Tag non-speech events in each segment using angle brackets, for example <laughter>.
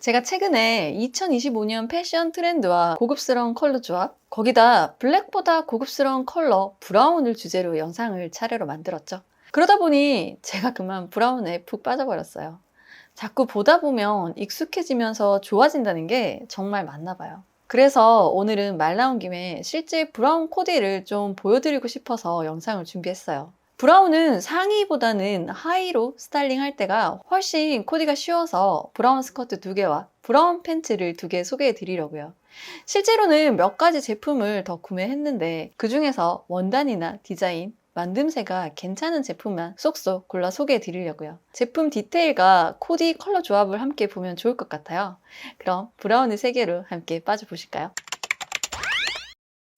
제가 최근에 2025년 패션 트렌드와 고급스러운 컬러 조합, 거기다 블랙보다 고급스러운 컬러 브라운을 주제로 영상을 차례로 만들었죠. 그러다 보니 제가 그만 브라운에 푹 빠져버렸어요. 자꾸 보다 보면 익숙해지면서 좋아진다는 게 정말 맞나 봐요. 그래서 오늘은 말 나온 김에 실제 브라운 코디를 좀 보여드리고 싶어서 영상을 준비했어요. 브라운은 상의보다는 하의로 스타일링 할 때가 훨씬 코디가 쉬워서 브라운 스커트 두 개와 브라운 팬츠를 두 개 소개해 드리려고요. 실제로는 몇 가지 제품을 더 구매했는데 그 중에서 원단이나 디자인, 만듦새가 괜찮은 제품만 쏙쏙 골라 소개해 드리려고요. 제품 디테일과 코디 컬러 조합을 함께 보면 좋을 것 같아요. 그럼 브라운의 세계로 함께 빠져보실까요?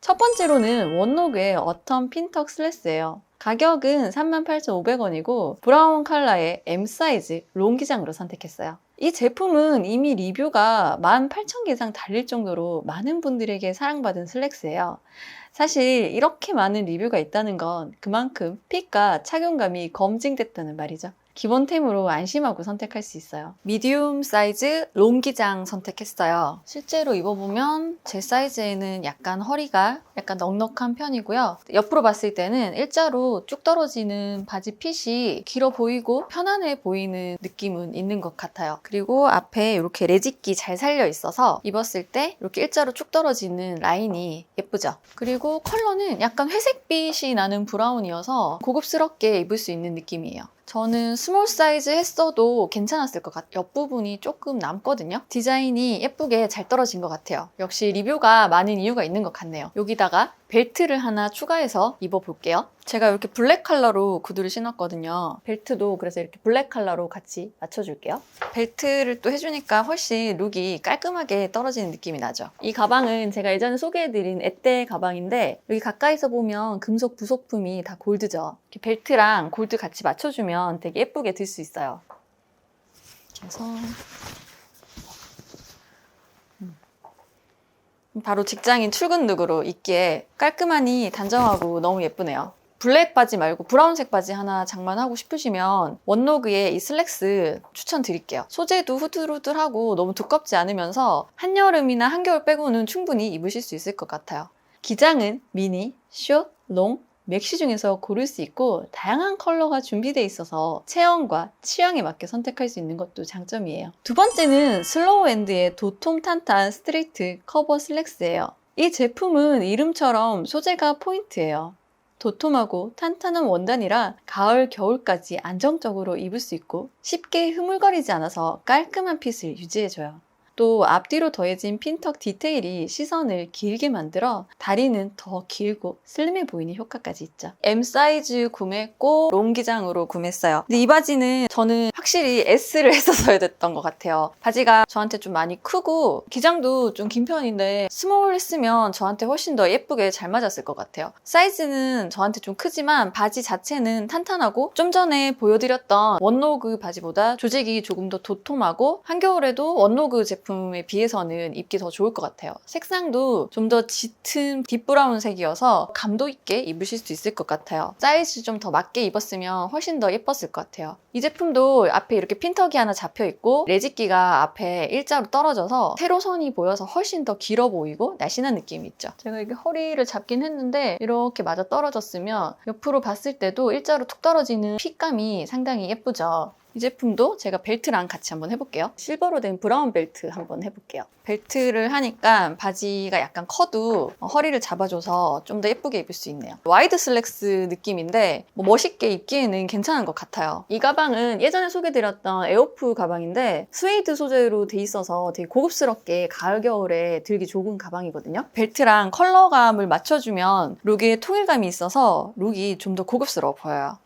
첫 번째로는 원로그의 어텀 핀턱 슬래스예요. 가격은 38,500원이고 브라운 컬러의 M 사이즈 롱기장으로 선택했어요. 이 제품은 이미 리뷰가 18,000개 이상 달릴 정도로 많은 분들에게 사랑받은 슬랙스예요. 사실 이렇게 많은 리뷰가 있다는 건 그만큼 핏과 착용감이 검증됐다는 말이죠. 기본템으로 안심하고 선택할 수 있어요. 미디움 사이즈 롱기장 선택했어요. 실제로 입어보면 제 사이즈에는 약간 허리가 약간 넉넉한 편이고요. 옆으로 봤을 때는 일자로 쭉 떨어지는 바지 핏이 길어 보이고 편안해 보이는 느낌은 있는 것 같아요. 그리고 앞에 이렇게 레짓기 잘 살려 있어서 입었을 때 이렇게 일자로 쭉 떨어지는 라인이 예쁘죠. 그리고 컬러는 약간 회색빛이 나는 브라운이어서 고급스럽게 입을 수 있는 느낌이에요. 저는 스몰 사이즈 했어도 괜찮았을 것 같아요. 옆부분이 조금 남거든요. 디자인이 예쁘게 잘 떨어진 것 같아요. 역시 리뷰가 많은 이유가 있는 것 같네요. 여기다가 벨트를 하나 추가해서 입어볼게요. 제가 이렇게 블랙 컬러로 구두를 신었거든요. 벨트도 그래서 이렇게 블랙 컬러로 같이 맞춰줄게요. 벨트를 또 해주니까 훨씬 룩이 깔끔하게 떨어지는 느낌이 나죠. 이 가방은 제가 예전에 소개해드린 에떼 가방인데 여기 가까이서 보면 금속 부속품이 다 골드죠. 이렇게 벨트랑 골드 같이 맞춰주면 되게 예쁘게 들 수 있어요. 그래서 바로 직장인 출근 룩으로 입기에 깔끔하니 단정하고 너무 예쁘네요. 블랙 바지 말고 브라운색 바지 하나 장만하고 싶으시면 원로그의 이 슬랙스 추천드릴게요. 소재도 후들후들하고 너무 두껍지 않으면서 한여름이나 한겨울 빼고는 충분히 입으실 수 있을 것 같아요. 기장은 미니, 숏, 롱, 맥시 중에서 고를 수 있고 다양한 컬러가 준비되어 있어서 체형과 취향에 맞게 선택할 수 있는 것도 장점이에요. 두 번째는 슬로우 앤드의 도톰 탄탄 스트레이트 커버 슬랙스예요. 이 제품은 이름처럼 소재가 포인트예요. 도톰하고 탄탄한 원단이라 가을, 겨울까지 안정적으로 입을 수 있고 쉽게 흐물거리지 않아서 깔끔한 핏을 유지해줘요. 또 앞뒤로 더해진 핀턱 디테일이 시선을 길게 만들어 다리는 더 길고 슬림해 보이는 효과까지 있죠. M 사이즈 구매했고 롱기장으로 구매했어요. 근데 이 바지는 저는 확실히 S를 했었어야 <laughs> 됐던 것 같아요. 바지가 저한테 좀 많이 크고 기장도 좀 긴 편인데 스몰 했으면 저한테 훨씬 더 예쁘게 잘 맞았을 것 같아요. 사이즈는 저한테 좀 크지만 바지 자체는 탄탄하고 좀 전에 보여드렸던 원로그 바지보다 조직이 조금 더 도톰하고 한겨울에도 원로그 제품 제품에 비해서는 입기 더 좋을 것 같아요. 색상도 좀 더 짙은 딥브라운 색이어서 감도 있게 입으실 수 있을 것 같아요. 사이즈 좀 더 맞게 입었으면 훨씬 더 예뻤을 것 같아요. 이 제품도 앞에 이렇게 핀턱이 하나 잡혀 있고 레짓기가 앞에 일자로 떨어져서 세로선이 보여서 훨씬 더 길어 보이고 날씬한 느낌이 있죠. 제가 이게 허리를 잡긴 했는데 이렇게 맞아 떨어졌으면 옆으로 봤을 때도 일자로 툭 떨어지는 핏감이 상당히 예쁘죠. 이 제품도 제가 벨트랑 같이 한번 해볼게요. 실버로 된 브라운 벨트 한번 해볼게요. 벨트를 하니까 바지가 약간 커도 허리를 잡아줘서 좀 더 예쁘게 입을 수 있네요. 와이드 슬랙스 느낌인데 뭐 멋있게 입기에는 괜찮은 것 같아요. 이 가방은 예전에 소개드렸던 에어프 가방인데 스웨이드 소재로 돼 있어서 되게 고급스럽게 가을 겨울에 들기 좋은 가방이거든요. 벨트랑 컬러감을 맞춰주면 룩에 통일감이 있어서 룩이 좀 더 고급스러워 보여요.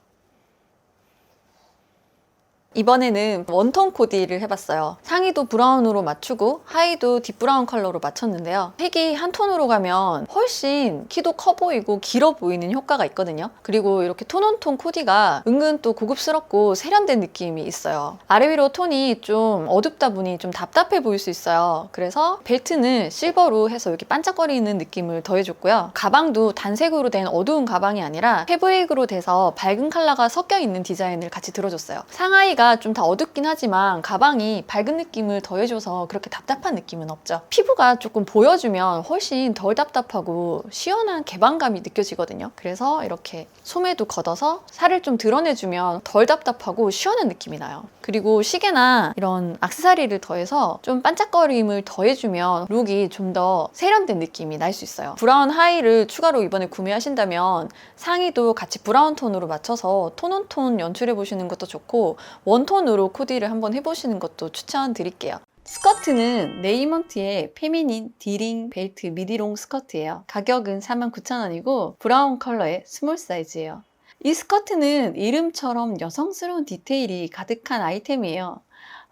이번에는 원톤 코디를 해봤어요. 상의도 브라운으로 맞추고 하의도 딥브라운 컬러로 맞췄는데요. 색이 한 톤으로 가면 훨씬 키도 커 보이고 길어 보이는 효과가 있거든요. 그리고 이렇게 톤온톤 코디가 은근 또 고급스럽고 세련된 느낌이 있어요. 아래 위로 톤이 좀 어둡다 보니 좀 답답해 보일 수 있어요. 그래서 벨트는 실버로 해서 이렇게 반짝거리는 느낌을 더해줬고요. 가방도 단색으로 된 어두운 가방이 아니라 패브릭으로 돼서 밝은 컬러가 섞여 있는 디자인을 같이 들어줬어요. 상하이가 위가 좀 다 어둡긴 하지만 가방이 밝은 느낌을 더해줘서 그렇게 답답한 느낌은 없죠. 피부가 조금 보여주면 훨씬 덜 답답하고 시원한 개방감이 느껴지거든요. 그래서 이렇게 소매도 걷어서 살을 좀 드러내주면 덜 답답하고 시원한 느낌이 나요. 그리고 시계나 이런 악세사리를 더해서 좀 반짝거림을 더해주면 룩이 좀 더 세련된 느낌이 날 수 있어요. 브라운 하이를 추가로 이번에 구매하신다면 상의도 같이 브라운 톤으로 맞춰서 톤온톤 연출해 보시는 것도 좋고 원톤으로 코디를 한번 해보시는 것도 추천드릴게요. 스커트는 네이먼트의 페미닌 디링 벨트 미디롱 스커트예요. 가격은 49,000원이고 브라운 컬러의 스몰 사이즈예요. 이 스커트는 이름처럼 여성스러운 디테일이 가득한 아이템이에요.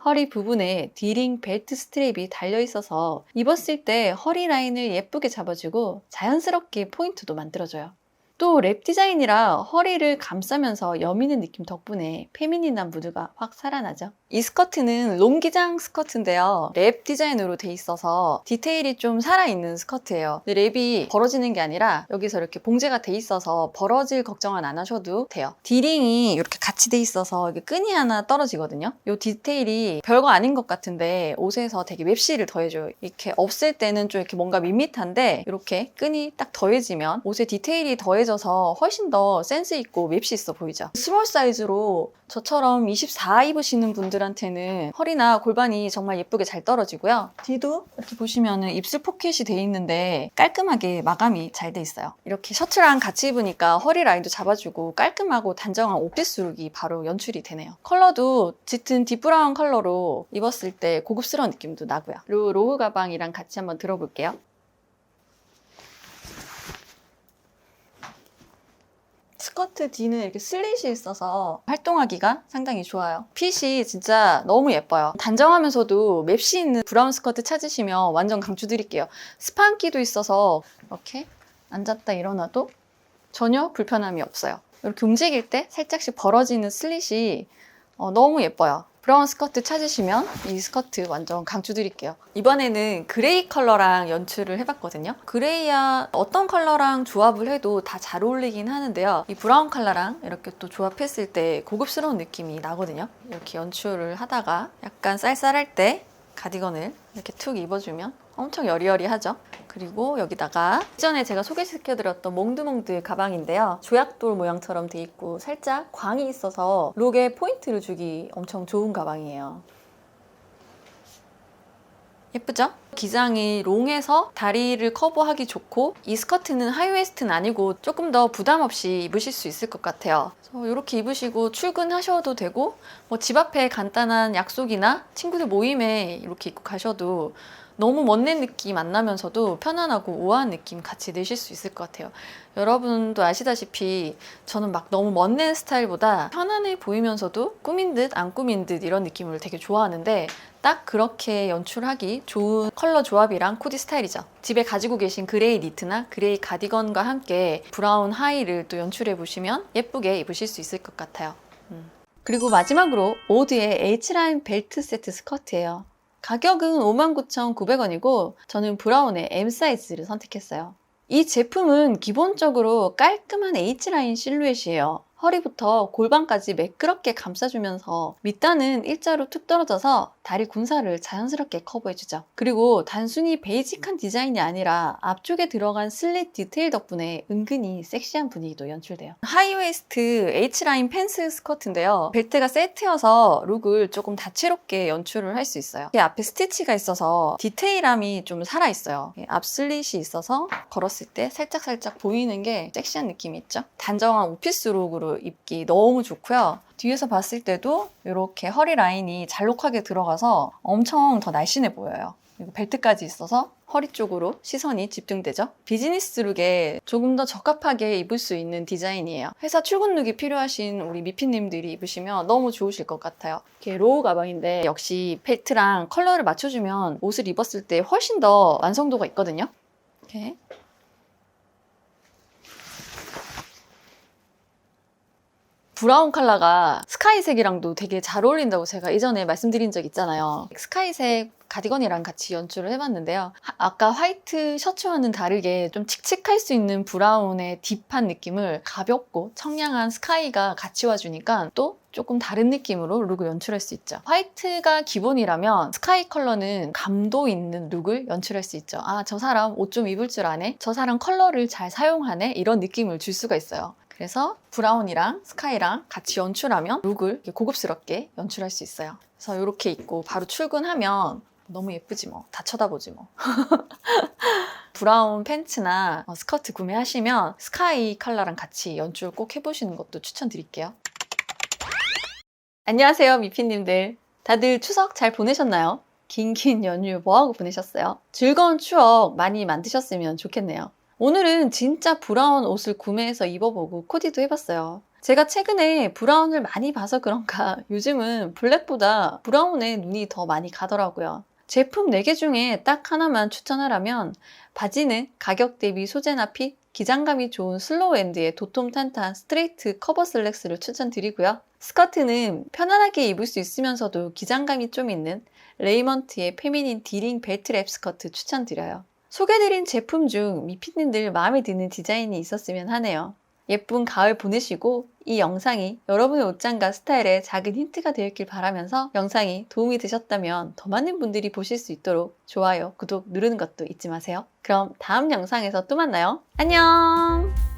허리 부분에 디링 벨트 스트랩이 달려 있어서 입었을 때 허리 라인을 예쁘게 잡아주고 자연스럽게 포인트도 만들어줘요. 또 랩 디자인이라 허리를 감싸면서 여미는 느낌 덕분에 페미닌한 무드가 확 살아나죠. 이 스커트는 롱기장 스커트인데요. 랩 디자인으로 돼 있어서 디테일이 좀 살아있는 스커트예요. 근데 랩이 벌어지는 게 아니라 여기서 이렇게 봉제가 돼 있어서 벌어질 걱정은 안 하셔도 돼요. 디링이 이렇게 같이 돼 있어서 이게 끈이 하나 떨어지거든요. 이 디테일이 별거 아닌 것 같은데 옷에서 되게 맵시를 더해줘요. 이렇게 없을 때는 좀 이렇게 뭔가 밋밋한데 이렇게 끈이 딱 더해지면 옷에 디테일이 더해져서 훨씬 더 센스 있고 맵시 있어 보이죠. 스몰 사이즈로 저처럼 24 입으시는 분들 한테는 허리나 골반이 정말 예쁘게 잘 떨어지고요. 뒤도 이렇게 보시면은 입술 포켓이 돼 있는데 깔끔하게 마감이 잘 돼 있어요. 이렇게 셔츠랑 같이 입으니까 허리 라인도 잡아주고 깔끔하고 단정한 오피스 룩이 바로 연출이 되네요. 컬러도 짙은 딥브라운 컬러로 입었을 때 고급스러운 느낌도 나고요. 그리고 로우 가방이랑 같이 한번 들어볼게요. 스커트 뒤는 이렇게 슬릿이 있어서 활동하기가 상당히 좋아요. 핏이 진짜 너무 예뻐요. 단정하면서도 맵시 있는 브라운 스커트 찾으시면 완전 강추드릴게요. 스판기도 있어서 이렇게 앉았다 일어나도 전혀 불편함이 없어요. 이렇게 움직일 때 살짝씩 벌어지는 슬릿이 어, 너무 예뻐요. 브라운 스커트 찾으시면 이 스커트 완전 강추 드릴게요. 이번에는 그레이 컬러랑 연출을 해봤거든요. 그레이야 어떤 컬러랑 조합을 해도 다 잘 어울리긴 하는데요. 이 브라운 컬러랑 이렇게 또 조합했을 때 고급스러운 느낌이 나거든요. 이렇게 연출을 하다가 약간 쌀쌀할 때 가디건을 이렇게 툭 입어주면 엄청 여리여리하죠. 그리고 여기다가 이전에 제가 소개시켜드렸던 몽드몽드 가방인데요. 조약돌 모양처럼 돼 있고 살짝 광이 있어서 룩에 포인트를 주기 엄청 좋은 가방이에요. 예쁘죠? 기장이 롱해서 다리를 커버하기 좋고 이 스커트는 하이웨스트는 아니고 조금 더 부담 없이 입으실 수 있을 것 같아요. 이렇게 입으시고 출근하셔도 되고 뭐 집 앞에 간단한 약속이나 친구들 모임에 이렇게 입고 가셔도 너무 멋낸 느낌 안 나면서도 편안하고 우아한 느낌 같이 내실 수 있을 것 같아요. 여러분도 아시다시피 저는 막 너무 멋낸 스타일보다 편안해 보이면서도 꾸민 듯 안 꾸민 듯 이런 느낌을 되게 좋아하는데 딱 그렇게 연출하기 좋은 컬러 조합이랑 코디 스타일이죠. 집에 가지고 계신 그레이 니트나 그레이 가디건과 함께 브라운 하이를 또 연출해 보시면 예쁘게 입으실 수 있을 것 같아요. 음. 그리고 마지막으로 오드의 H라인 벨트 세트 스커트예요. 가격은 59,900원이고 저는 브라운의 M 사이즈를 선택했어요. 이 제품은 기본적으로 깔끔한 H라인 실루엣이에요. 허리부터 골반까지 매끄럽게 감싸주면서 밑단은 일자로 툭 떨어져서 다리 군살을 자연스럽게 커버해주죠. 그리고 단순히 베이직한 디자인이 아니라 앞쪽에 들어간 슬릿 디테일 덕분에 은근히 섹시한 분위기도 연출돼요. 하이웨이스트 H라인 팬스 스커트인데요. 벨트가 세트여서 룩을 조금 다채롭게 연출을 할 수 있어요. 앞에 스티치가 있어서 디테일함이 좀 살아있어요. 앞 슬릿이 있어서 걸었을 때 살짝살짝 보이는 게 섹시한 느낌이 있죠. 단정한 오피스 룩으로 입기 너무 좋고요. 뒤에서 봤을 때도 이렇게 허리 라인이 잘록하게 들어가서 엄청 더 날씬해 보여요. 그리고 벨트까지 있어서 허리 쪽으로 시선이 집중되죠. 비즈니스 룩에 조금 더 적합하게 입을 수 있는 디자인이에요. 회사 출근 룩이 필요하신 우리 미피님들이 입으시면 너무 좋으실 것 같아요. 이렇게 로우 가방인데 역시 벨트랑 컬러를 맞춰주면 옷을 입었을 때 훨씬 더 완성도가 있거든요. 이렇게 브라운 컬러가 스카이색이랑도 되게 잘 어울린다고 제가 이전에 말씀드린 적 있잖아요. 스카이색 가디건이랑 같이 연출을 해봤는데요. 하- 아까 화이트 셔츠와는 다르게 좀 칙칙할 수 있는 브라운의 딥한 느낌을 가볍고 청량한 스카이가 같이 와주니까 또 조금 다른 느낌으로 룩을 연출할 수 있죠. 화이트가 기본이라면 스카이 컬러는 감도 있는 룩을 연출할 수 있죠. 아, 저 사람 옷 좀 입을 줄 아네? 저 사람 컬러를 잘 사용하네? 이런 느낌을 줄 수가 있어요. 그래서 브라운이랑 스카이랑 같이 연출하면 룩을 고급스럽게 연출할 수 있어요. 그래서 이렇게 입고 바로 출근하면 너무 예쁘지 뭐. 다 쳐다보지 뭐. <laughs> 브라운 팬츠나 어, 스커트 구매하시면 스카이 컬러랑 같이 연출 꼭 해보시는 것도 추천드릴게요. 안녕하세요, 미피님들. 다들 추석 잘 보내셨나요? 긴긴 연휴 뭐하고 보내셨어요? 즐거운 추억 많이 만드셨으면 좋겠네요. 오늘은 진짜 브라운 옷을 구매해서 입어보고 코디도 해봤어요. 제가 최근에 브라운을 많이 봐서 그런가 <laughs> 요즘은 블랙보다 브라운에 눈이 더 많이 가더라고요. 제품 4개 중에 딱 하나만 추천하라면 바지는 가격 대비 소재나 핏, 기장감이 좋은 슬로우 엔드의 도톰 탄탄 스트레이트 커버 슬랙스를 추천드리고요. 스커트는 편안하게 입을 수 있으면서도 기장감이 좀 있는 레이먼트의 페미닌 디링 벨트랩 스커트 추천드려요. 소개드린 제품 중 미피님들 마음에 드는 디자인이 있었으면 하네요. 예쁜 가을 보내시고 이 영상이 여러분의 옷장과 스타일에 작은 힌트가 되었길 바라면서 영상이 도움이 되셨다면 더 많은 분들이 보실 수 있도록 좋아요, 구독 누르는 것도 잊지 마세요. 그럼 다음 영상에서 또 만나요. 안녕!